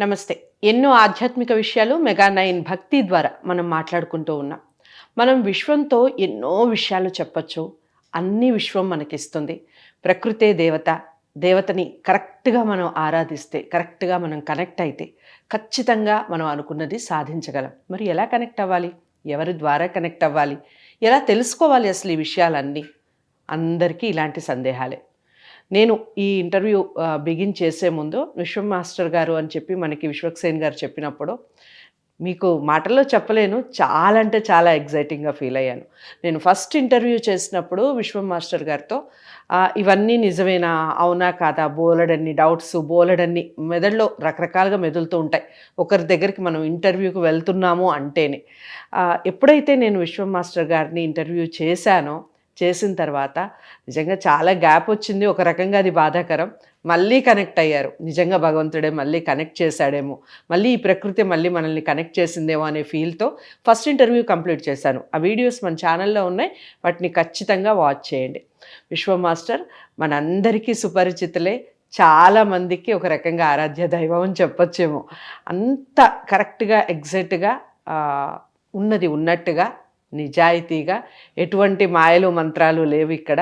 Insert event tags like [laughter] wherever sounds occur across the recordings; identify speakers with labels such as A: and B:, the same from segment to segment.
A: నమస్తే. ఎన్నో ఆధ్యాత్మిక విషయాలు మెగా నైన్ భక్తి ద్వారా మనం మాట్లాడుకుంటూ ఉన్నాం. మనం విశ్వంతో ఎన్నో విషయాలు చెప్పచ్చు. అన్ని విశ్వం మనకిస్తుంది. ప్రకృతే దేవత దేవతని కరెక్ట్గా మనం ఆరాధిస్తే కరెక్ట్గా మనం కనెక్ట్ అయితే ఖచ్చితంగా మనం అనుకున్నది సాధించగలం. మరి ఎలా కనెక్ట్ అవ్వాలి? ఎవరి ద్వారా కనెక్ట్ అవ్వాలి? ఎలా తెలుసుకోవాలి అసలు ఈ విషయాలన్నీ? అందరికీ ఇలాంటి సందేహాలే. నేను ఈ ఇంటర్వ్యూ బిగిన్ చేసే ముందు విశ్వం మాస్టర్ గారు అని చెప్పి మనకి విశ్వక్సేన్ గారు చెప్పినప్పుడు మీకు మాటల్లో చెప్పలేను చాలా అంటే చాలా ఎగ్జైటింగ్గా ఫీల్ అయ్యాను. నేను ఫస్ట్ ఇంటర్వ్యూ చేసినప్పుడు విశ్వం మాస్టర్ గారితో ఇవన్నీ నిజమేనా? అవునా కాదా? బోలెడన్ని డౌట్స్ బోలెడన్ని మెదడులో రకరకాలుగా మెదులుతూ ఉంటాయి. ఒకరి దగ్గరికి మనం ఇంటర్వ్యూకి వెళ్తున్నాము అంటేనే. ఎప్పుడైతే నేను విశ్వం మాస్టర్ గారిని ఇంటర్వ్యూ చేశానో చేసిన తర్వాత నిజంగా చాలా గ్యాప్ వచ్చింది. ఒక రకంగా అది బాధాకరం. మళ్ళీ కనెక్ట్ అయ్యారు. నిజంగా భగవంతుడే మళ్ళీ కనెక్ట్ చేశాడేమో. మళ్ళీ ఈ ప్రకృతి మళ్ళీ మనల్ని కనెక్ట్ చేసిందేమో అనే ఫీల్తో ఫస్ట్ ఇంటర్వ్యూ కంప్లీట్ చేశాను. ఆ వీడియోస్ మన ఛానల్లో ఉన్నాయి. వాటిని ఖచ్చితంగా వాచ్ చేయండి. విశ్వ మాస్టర్ మనందరికీ సుపరిచితులే. చాలా మందికి ఒక రకంగా ఆరాధ్య దైవం అని చెప్పొచ్చేమో. అంత కరెక్ట్గా ఎగ్జాక్ట్గా ఉన్నది ఉన్నట్టుగా నిజాయితీగా ఎటువంటి మాయలు మంత్రాలు లేవు ఇక్కడ.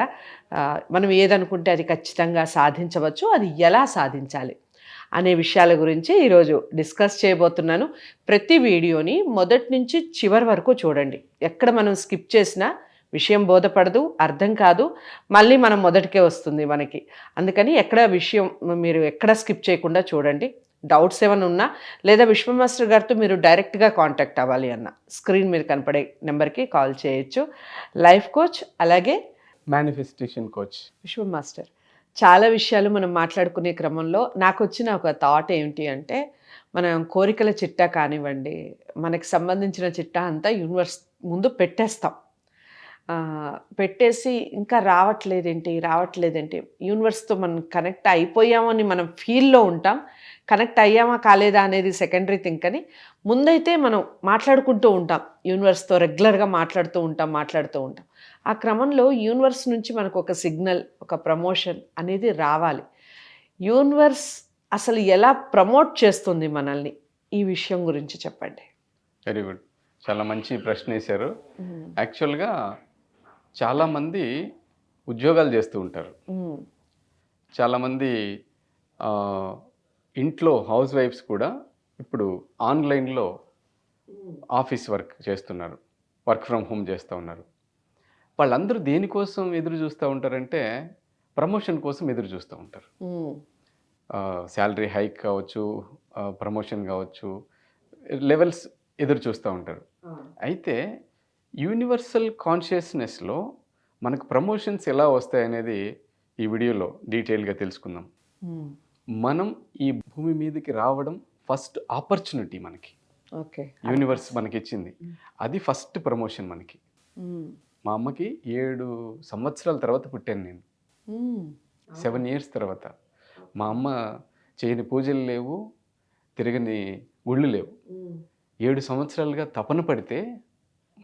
A: మనం ఏదనుకుంటే అది ఖచ్చితంగా సాధించవచ్చు. అది ఎలా సాధించాలి అనే విషయాల గురించి ఈరోజు డిస్కస్ చేయబోతున్నాను. ప్రతి వీడియోని మొదటి నుంచి చివరి వరకు చూడండి. ఎక్కడ మనం స్కిప్ చేసినా విషయం బోధపడదు అర్థం కాదు. మళ్ళీ మనం మొదటికే వస్తుంది మనకి. అందుకని ఎక్కడ విషయం మీరు ఎక్కడ స్కిప్ చేయకుండా చూడండి. డౌట్స్ ఏమైనా ఉన్నా లేదా విశ్వ మాస్టర్ గారితో మీరు డైరెక్ట్గా కాంటాక్ట్ అవ్వాలి అన్న స్క్రీన్ మీద కనపడే నెంబర్కి కాల్ చేయొచ్చు. లైఫ్ కోచ్ అలాగే
B: మేనిఫెస్టేషన్ కోచ్.
A: విశ్వ మాస్టర్. చాలా విషయాలు మనం మాట్లాడుకునే క్రమంలో నాకు వచ్చిన ఒక థాట్ ఏమిటి అంటే మనం కోరికల చిట్టా కానివ్వండి మనకి సంబంధించిన చిట్టా అంతా యూనివర్స్ ముందు పెట్టేస్తాం. పెట్టేసి ఇంకా రావట్లేదేంటి రావట్లేదేంటి యూనివర్స్తో మనం కనెక్ట్ అయిపోయామని మనం ఫీల్లో ఉంటాం. కనెక్ట్ అయ్యామా కాలేదా అనేది సెకండరీ థింక్ అని ముందైతే మనం మాట్లాడుకుంటూ ఉంటాం. యూనివర్స్తో రెగ్యులర్గా మాట్లాడుతూ ఉంటాం మాట్లాడుతూ ఉంటాం. ఆ క్రమంలో యూనివర్స్ నుంచి మనకు ఒక సిగ్నల్ ఒక ప్రమోషన్ అనేది రావాలి. యూనివర్స్ అసలు ఎలా ప్రమోట్ చేస్తుంది మనల్ని? ఈ విషయం గురించి చెప్పండి.
B: వెరీ గుడ్ చాలా మంచి ప్రశ్న వేశారు. యాక్చువల్గా చాలామంది ఉద్యోగాలు చేస్తూ ఉంటారు. చాలామంది ఇంట్లో హౌస్ వైఫ్స్ కూడా ఇప్పుడు ఆన్లైన్లో ఆఫీస్ వర్క్ చేస్తున్నారు. వర్క్ ఫ్రమ్ హోమ్ చేస్తూ ఉన్నారు. వాళ్ళందరూ దేనికోసం ఎదురు చూస్తూ ఉంటారంటే ప్రమోషన్ కోసం ఎదురు చూస్తూ ఉంటారు. శాలరీ హైక్ కావచ్చు ప్రమోషన్ కావచ్చు లెవెల్స్ ఎదురు చూస్తూ ఉంటారు. అయితే యూనివర్సల్ కాన్షియస్నెస్లో మనకు ప్రమోషన్స్ ఎలా వస్తాయనేది ఈ వీడియోలో డీటెయిల్గా తెలుసుకుందాం. మనం ఈ భూమి మీదకి రావడం ఫస్ట్ ఆపర్చునిటీ మనకి.
A: ఓకే.
B: యూనివర్స్ మనకి ఇచ్చింది అది ఫస్ట్ ప్రమోషన్ మనకి. మా అమ్మకి ఏడు సంవత్సరాల తర్వాత పుట్టాను నేను. సెవెన్ ఇయర్స్ తర్వాత. మా అమ్మ చేయని పూజలు లేవు తిరగని గుళ్ళు లేవు. ఏడు సంవత్సరాలుగా తపన పడితే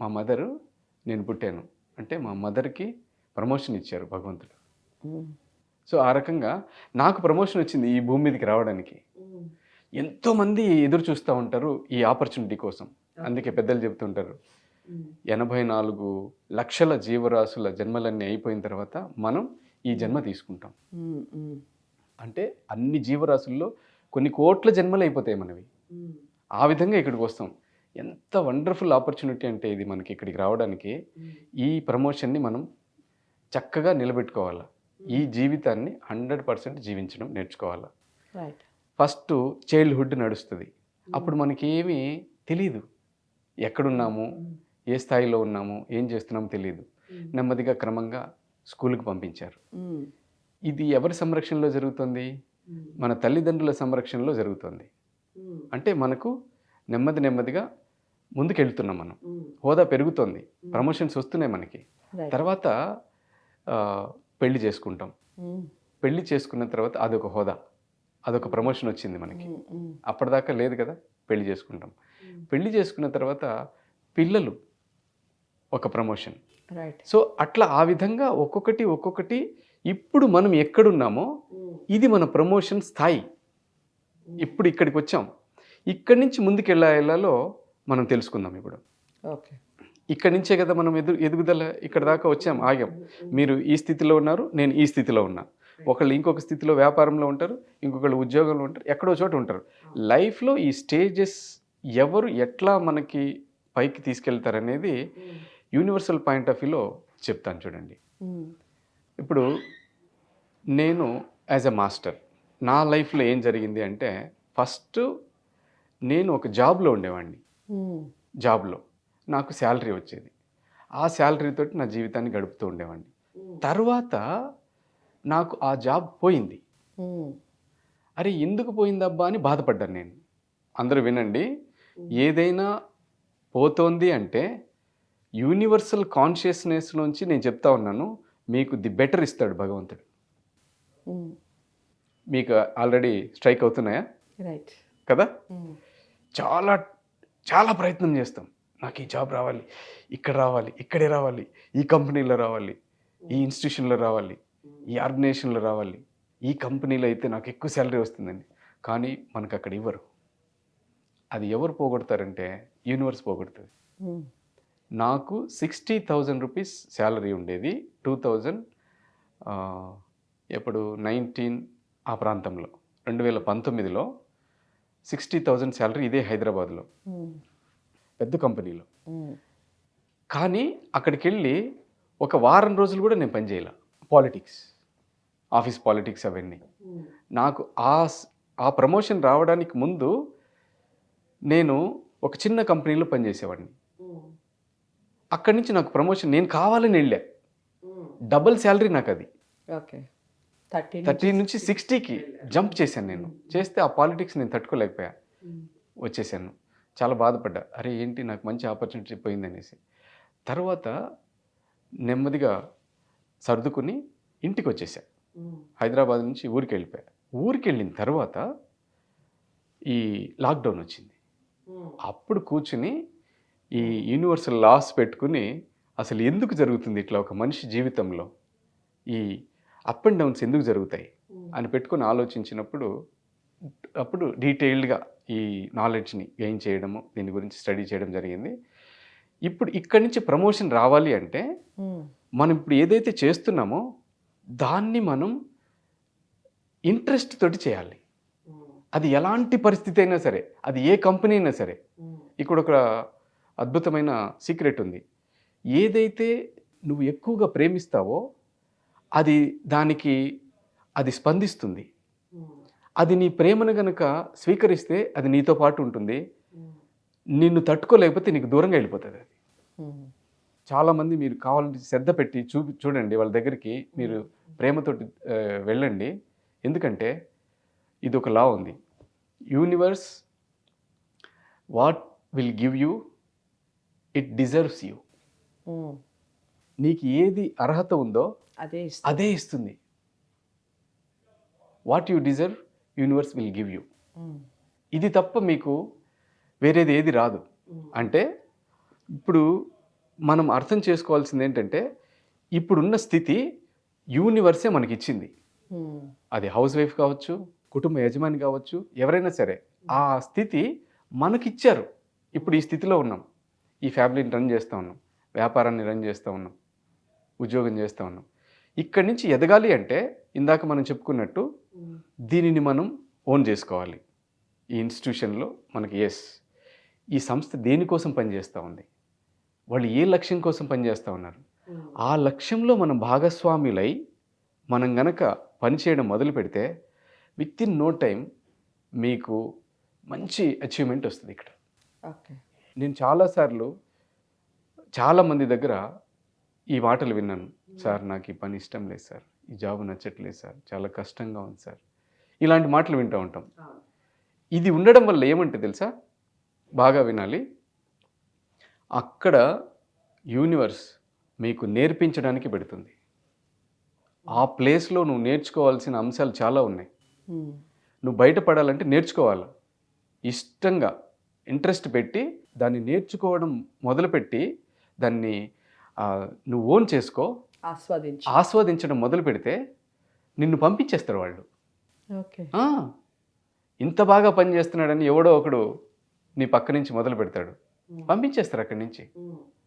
B: మా మదరు నేను పుట్టాను. అంటే మా మదర్కి ప్రమోషన్ ఇచ్చారు భగవంతుడు. సో ఆ రకంగా నాకు ప్రమోషన్ వచ్చింది ఈ భూమి మీదకి రావడానికి. ఎంతోమంది ఎదురు చూస్తూ ఉంటారు ఈ ఆపర్చునిటీ కోసం. అందుకే పెద్దలు చెప్తుంటారు
A: మ్మ్.
B: ఎనభై నాలుగు లక్షల జీవరాశుల జన్మలన్నీ అయిపోయిన తర్వాత మనం ఈ జన్మ తీసుకుంటాం. అంటే అన్ని జీవరాశుల్లో కొన్ని కోట్ల జన్మలు అయిపోతాయి మనవి. ఆ విధంగా ఇక్కడికి వస్తాం. ఎంత వండర్ఫుల్ ఆపర్చునిటీ అంటే ఇది మనకి ఇక్కడికి రావడానికి ఈ ప్రమోషన్ని మనం చక్కగా నిలబెట్టుకోవాలా. ఈ జీవితాన్ని హండ్రెడ్ పర్సెంట్ జీవించడం నేర్చుకోవాలా? ఫస్ట్ చైల్డ్హుడ్ నడుస్తుంది. అప్పుడు మనకి ఏమీ తెలియదు ఎక్కడున్నాము? ఏ స్థాయిలో ఉన్నాము? ఏం చేస్తున్నామో తెలియదు నెమ్మదిగా క్రమంగా స్కూల్కి పంపించారు.
A: మ్మ్.
B: ఇది ఎవరి సంరక్షణలో జరుగుతుంది. మన తల్లిదండ్రుల సంరక్షణలో జరుగుతుంది. అంటే మనకు నెమ్మది నెమ్మదిగా ముందుకెళ్తున్నాం మనం. హోదా పెరుగుతోంది. ప్రమోషన్స్ వస్తున్నాయి మనకి. తర్వాత పెళ్ళి చేసుకుంటాం. పెళ్ళి చేసుకున్న తర్వాత అదొక హోదా. అదొక ప్రమోషన్ వచ్చింది మనకి. అప్పటిదాకా లేదు కదా పెళ్ళి చేసుకుంటాం. పెళ్ళి చేసుకున్న తర్వాత పిల్లలు ఒక ప్రమోషన్. సో అట్లా ఆ విధంగా ఒక్కొక్కటి ఒక్కొక్కటి ఇప్పుడు మనం ఎక్కడున్నామో. ఇది మన ప్రమోషన్ స్థాయి. ఇప్పుడు ఇక్కడికి వచ్చాం. ఇక్కడి నుంచి ముందుకు వెళ్ళా వెళ్ళాలో మనం తెలుసుకుందాం ఇప్పుడు.
A: ఓకే.
B: ఇక్కడి నుంచే కదా మనం ఎదు ఎదుగుదల ఇక్కడ దాకా వచ్చాం ఆగాం. మీరు ఈ స్థితిలో ఉన్నారు నేను ఈ స్థితిలో ఉన్నా. ఒకళ్ళు ఇంకొక స్థితిలో వ్యాపారంలో ఉంటారు ఇంకొకళ్ళు ఉద్యోగంలో ఉంటారు ఎక్కడో చోట ఉంటారు. లైఫ్లో ఈ స్టేజెస్ ఎవరు ఎట్లా మనకి పైకి తీసుకెళ్తారనేది యూనివర్సల్ పాయింట్ ఆఫ్ వ్యూలో చెప్తాను చూడండి. ఇప్పుడు నేను యాజ్ ఎ మాస్టర్ నా లైఫ్లో ఏం జరిగింది అంటే ఫస్ట్ నేను ఒక జాబ్లో ఉండేవాడిని. జాబ్లో. నాకు శాలరీ వచ్చేది. ఆ శాలరీతో నా జీవితాన్ని గడుపుతూ ఉండేవాడిని. తర్వాత నాకు ఆ జాబ్ పోయింది. అరే ఎందుకు పోయిందబ్బా అని బాధపడ్డాను నేను. అందరూ వినండి. ఏదైనా పోతోంది అంటే యూనివర్సల్ కాన్షియస్నెస్ నుంచి నేను చెప్తా ఉన్నాను మీకు ది బెటర్ ఇస్తాడు భగవంతుడు. మీకు ఆల్రెడీ స్ట్రైక్ అవుతున్నాయా?
A: రైట్.
B: కదా? చాలా చాలా ప్రయత్నం చేస్తాం. నాకు ఈ జాబ్ రావాలి ఇక్కడ రావాలి ఇక్కడే రావాలి ఈ కంపెనీలో రావాలి ఈ ఇన్స్టిట్యూషన్లో రావాలి ఈ ఆర్గనైజేషన్లో రావాలి. ఈ కంపెనీలో అయితే నాకు ఎక్కువ శాలరీ వస్తుందండి. కానీ మనకు అక్కడ ఇవ్వరు. అది ఎవరు పోగొడతారంటే యూనివర్స్ పోగొడుతుంది. నాకు సిక్స్టీ థౌజండ్ రూపీస్ శాలరీ ఉండేది టూ థౌజండ్ ఎప్పుడు నైన్టీన్ ఆ ప్రాంతంలో. రెండు వేల పంతొమ్మిదిలో సిక్స్టీ థౌజండ్ శాలరీ ఇదే హైదరాబాద్లో. పెద్ద కంపెనీలో. కానీ అక్కడికి వెళ్ళి ఒక వారం రోజులు కూడా నేను పనిచేయాల పాలిటిక్స్ ఆఫీస్ పాలిటిక్స్ అవన్నీ. నాకు ఆ ఆ ప్రమోషన్ రావడానికి ముందు నేను ఒక చిన్న కంపెనీలో పనిచేసేవాడిని అక్కడి నుంచి నాకు ప్రమోషన్ నేను కావాలని వెళ్ళా. డబుల్ శాలరీ నాకు అది
A: ఓకే. థర్టీ
B: నుంచి సిక్స్టీకి జంప్ చేశాను నేను. చేస్తే ఆ పాలిటిక్స్ నేను తట్టుకోలేకపోయా. వచ్చేసాను. చాలా బాధపడ్డా. అరే ఏంటి నాకు మంచి ఆపర్చునిటీ పోయింది అనేసి తర్వాత నెమ్మదిగా సర్దుకుని ఇంటికి వచ్చేసా హైదరాబాద్ నుంచి ఊరికి వెళ్ళిపోయా ఊరికి వెళ్ళిన తర్వాత ఈ లాక్డౌన్ వచ్చింది. అప్పుడు కూర్చుని ఈ యూనివర్సల్ లాస్ పెట్టుకుని అసలు ఎందుకు జరుగుతుంది ఇట్లా ఒక మనిషి జీవితంలో? ఈ అప్ అండ్ డౌన్స్ ఎందుకు జరుగుతాయి? అని పెట్టుకొని ఆలోచించినప్పుడు అప్పుడు డీటెయిల్డ్గా ఈ నాలెడ్జ్ని గెయిన్ చేయడము దీని గురించి స్టడీ చేయడం జరిగింది. ఇప్పుడు ఇక్కడి నుంచి ప్రమోషన్ రావాలి అంటే మనం ఇప్పుడు ఏదైతే చేస్తున్నామో దాన్ని మనం ఇంట్రెస్ట్ తోటి చేయాలి. అది ఎలాంటి పరిస్థితి అయినా సరే అది ఏ కంపెనీ అయినా సరే. ఇక్కడ ఒక అద్భుతమైన సీక్రెట్ ఉంది. ఏదైతే నువ్వు ఎక్కువగా ప్రేమిస్తావో అది దానికి అది స్పందిస్తుంది. అది నీ ప్రేమను గనక స్వీకరిస్తే అది నీతో పాటు ఉంటుంది. నిన్ను తట్టుకోలేకపోతే నీకు దూరంగా వెళ్ళిపోతుంది అది. చాలామంది మీరు కావాలంటే శ్రద్ధ పెట్టి చూపి చూడండి వాళ్ళ దగ్గరికి మీరు ప్రేమతోటి ఆ, వెళ్ళండి. ఎందుకంటే ఇది ఒక లా ఉంది. Universe what will give you it deserves you. నీకు ఏది అర్హత ఉందో
A: అదే.
B: అదే ఇస్తుంది. What you deserve universe will give you.
A: Hmm.
B: ఇది తప్ప మీకు వేరేది ఏది రాదు. అంటే ఇప్పుడు మనం అర్థం చేసుకోవాల్సింది ఏంటంటే ఇప్పుడున్న స్థితి యూనివర్సే మనకి ఇచ్చింది
A: మ్మ్.
B: అది హౌస్ వైఫ్ కావచ్చు కుటుంబ యజమాని కావచ్చు ఎవరైనా సరే ఆ స్థితి మనకిచ్చారు. ఇప్పుడు ఈ స్థితిలో ఉన్నాం. ఈ ఫ్యామిలీని రన్ చేస్తూ ఉన్నాం. వ్యాపారాన్ని రన్ చేస్తూ ఉన్నాం. ఉద్యోగం చేస్తూ ఉన్నాం. ఇక్కడి నుంచి ఎదగాలి అంటే ఇందాక మనం చెప్పుకున్నట్టు దీనిని మనం ఓన్ చేసుకోవాలి. ఈ ఇన్స్టిట్యూషన్లో మనకి ఎస్ ఈ సంస్థ దేనికోసం పనిచేస్తూ ఉంది? వాళ్ళు ఏ లక్ష్యం కోసం పనిచేస్తూ ఉన్నారు? ఆ లక్ష్యంలో మనం భాగస్వాములై మనం గనక పనిచేయడం మొదలు పెడితే విత్ ఇన్ నో టైం మీకు మంచి అచీవ్మెంట్ వస్తుంది ఇక్కడ.
A: ఓకే.
B: నేను చాలాసార్లు చాలామంది దగ్గర ఈ మాటలు విన్నాను. సార్ నాకు ఈ పని ఇష్టం లేదు సార్. ఈ జాబ్ నచ్చట్లేదు సార్. చాలా కష్టంగా ఉంది సార్. ఇలాంటి మాటలు వింటూ ఉంటాం. ఇది ఉండడం వల్ల ఏమంటే తెలుసా? బాగా వినాలి. అక్కడ యూనివర్స్ మీకు నేర్పించడానికి పెడుతుంది. ఆ ప్లేస్లో నువ్వు నేర్చుకోవాల్సిన అంశాలు చాలా ఉన్నాయి. నువ్వు బయటపడాలంటే నేర్చుకోవాలి. ఇష్టంగా ఇంట్రెస్ట్ పెట్టి దాన్ని నేర్చుకోవడం మొదలుపెట్టి దాన్ని నువ్వు ఓన్ చేసుకో.
A: ఆస్వాదించి.
B: ఆస్వాదించడం మొదలు పెడితే నిన్ను పంపించేస్తారు వాళ్ళు. ఇంత బాగా పని చేస్తున్నాడని ఎవడో ఒకడు నీ పక్క నుంచి మొదలు పెడతాడు. పంపించేస్తారు అక్కడి నుంచి.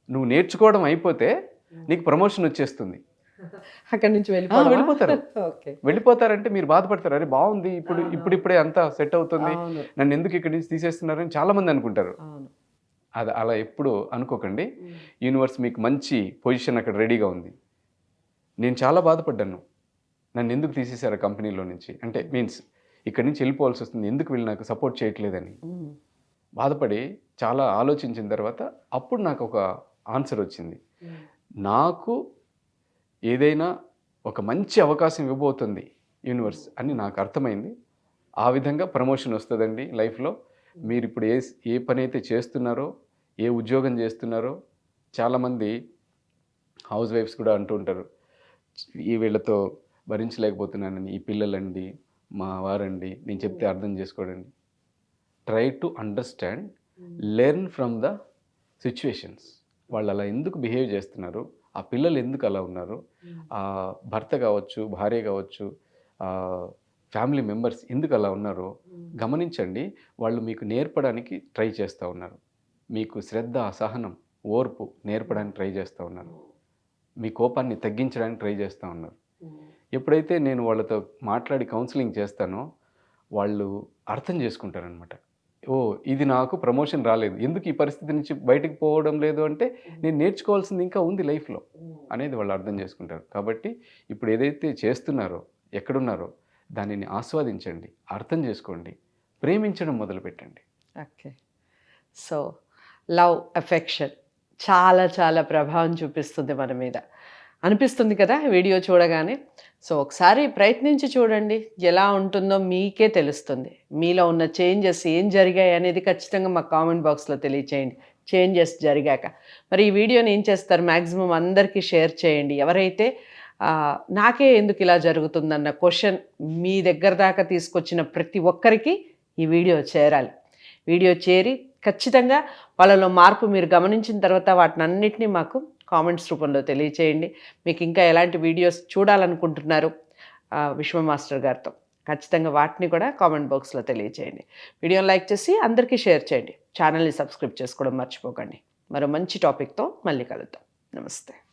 B: నువ్వు నేర్చుకోవడం అయిపోతే నీకు ప్రమోషన్ వచ్చేస్తుంది. [laughs]
A: అక్కడి నుంచి?
B: వెళ్ళిపోతారు. [laughs] వెళ్ళిపోతారంటే మీరు బాధపడతారు. అరే బాగుంది. ఇప్పుడు. ఇప్పుడు ఇప్పుడే అంతా సెట్ అవుతుంది. నన్ను ఎందుకు ఇక్కడి నుంచి తీసేస్తున్నారని చాలా మంది అనుకుంటారు అది అలా ఎప్పుడు అనుకోకండి. యూనివర్స్ మీకు మంచి పొజిషన్ అక్కడ రెడీగా ఉంది. నేను చాలా బాధపడ్డాను. నన్ను ఎందుకు తీసేశారు కంపెనీలో నుంచి? అంటే మీన్స్ ఇక్కడి నుంచి వెళ్ళిపోవాల్సి వస్తుంది. ఎందుకు వీళ్ళు నాకు సపోర్ట్ చేయట్లేదని. బాధపడి చాలా ఆలోచించిన తర్వాత అప్పుడు నాకు ఒక ఆన్సర్ వచ్చింది. నాకు ఏదైనా ఒక మంచి అవకాశం ఇవ్వబోతుంది యూనివర్స్ అని నాకు అర్థమైంది. ఆ విధంగా ప్రమోషన్ వస్తుందండి లైఫ్లో. మీరు ఇప్పుడు ఏ ఏ పని అయితే చేస్తున్నారో ఏ ఉద్యోగం చేస్తున్నారో చాలామంది హౌస్ వైఫ్స్ కూడా అంటూ ఉంటారు. ఈ వీళ్ళతో భరించలేకపోతున్నానని ఈ పిల్లలండి మా వారండి నేను చెప్తే అర్థం చేసుకోడండి. Try to understand learn from the situations వాళ్ళు అలా ఎందుకు బిహేవ్ చేస్తున్నారు? ఆ పిల్లలు ఎందుకు అలా ఉన్నారు? ఆ భర్త కావచ్చు భార్య కావచ్చు ఫ్యామిలీ మెంబర్స్ ఎందుకు అలా ఉన్నారో గమనించండి. వాళ్ళు మీకు నేర్పడానికి ట్రై చేస్తూ ఉన్నారు. మీకు శ్రద్ధ అసహనం ఓర్పు నేర్పడానికి ట్రై చేస్తూ ఉన్నారు. మీ కోపాన్ని తగ్గించడానికి ట్రై చేస్తూ ఉన్నారు. ఎప్పుడైతే నేను వాళ్ళతో మాట్లాడి కౌన్సిలింగ్ చేస్తానో వాళ్ళు అర్థం చేసుకుంటారనమాట ఓ ఇది నాకు ప్రమోషన్ రాలేదు. ఎందుకు ఈ పరిస్థితి నుంచి బయటకు పోవడం లేదు అంటే నేను నేర్చుకోవాల్సింది ఇంకా ఉంది లైఫ్లో అనేది వాళ్ళు అర్థం చేసుకుంటారు. కాబట్టి ఇప్పుడు ఏదైతే చేస్తున్నారో ఎక్కడున్నారో దానిని ఆస్వాదించండి అర్థం చేసుకోండి ప్రేమించడం మొదలుపెట్టండి.
A: ఓకే. సో లవ్ అఫెక్షన్ చాలా చాలా ప్రభావం చూపిస్తుంది మన మీద. అనిపిస్తుంది కదా వీడియో చూడగానే. సో ఒకసారి ప్రయత్నించి చూడండి. ఎలా ఉంటుందో మీకే తెలుస్తుంది. మీలో ఉన్న చేంజెస్ ఏం జరిగాయి అనేది ఖచ్చితంగా మా కామెంట్ బాక్స్లో తెలియచేయండి. చేంజెస్ జరిగాక. మరి ఈ వీడియోని ఏం చేస్తారు? మ్యాక్సిమం అందరికీ షేర్ చేయండి. ఎవరైతే నాకే ఎందుకు ఇలా జరుగుతుందన్న క్వశ్చన్ మీ దగ్గర దాకా తీసుకొచ్చిన ప్రతి ఒక్కరికి ఈ వీడియో చేరాలి. వీడియో చేరి ఖచ్చితంగా వాళ్ళలో మార్పు మీరు గమనించిన తర్వాత వాటిని అన్నిటినీ మాకు కామెంట్స్ రూపంలో తెలియచేయండి. మీకు ఇంకా ఎలాంటి వీడియోస్ చూడాలనుకుంటున్నారు విశ్వ మాస్టర్ గారితో ఖచ్చితంగా వాటిని కూడా కామెంట్ బాక్స్లో తెలియచేయండి. వీడియోని లైక్ చేసి అందరికీ షేర్ చేయండి. ఛానల్ని సబ్స్క్రైబ్ చేసుకోవడం మర్చిపోకండి. మరో మంచి టాపిక్తో మళ్ళీ కలుద్దాం. నమస్తే.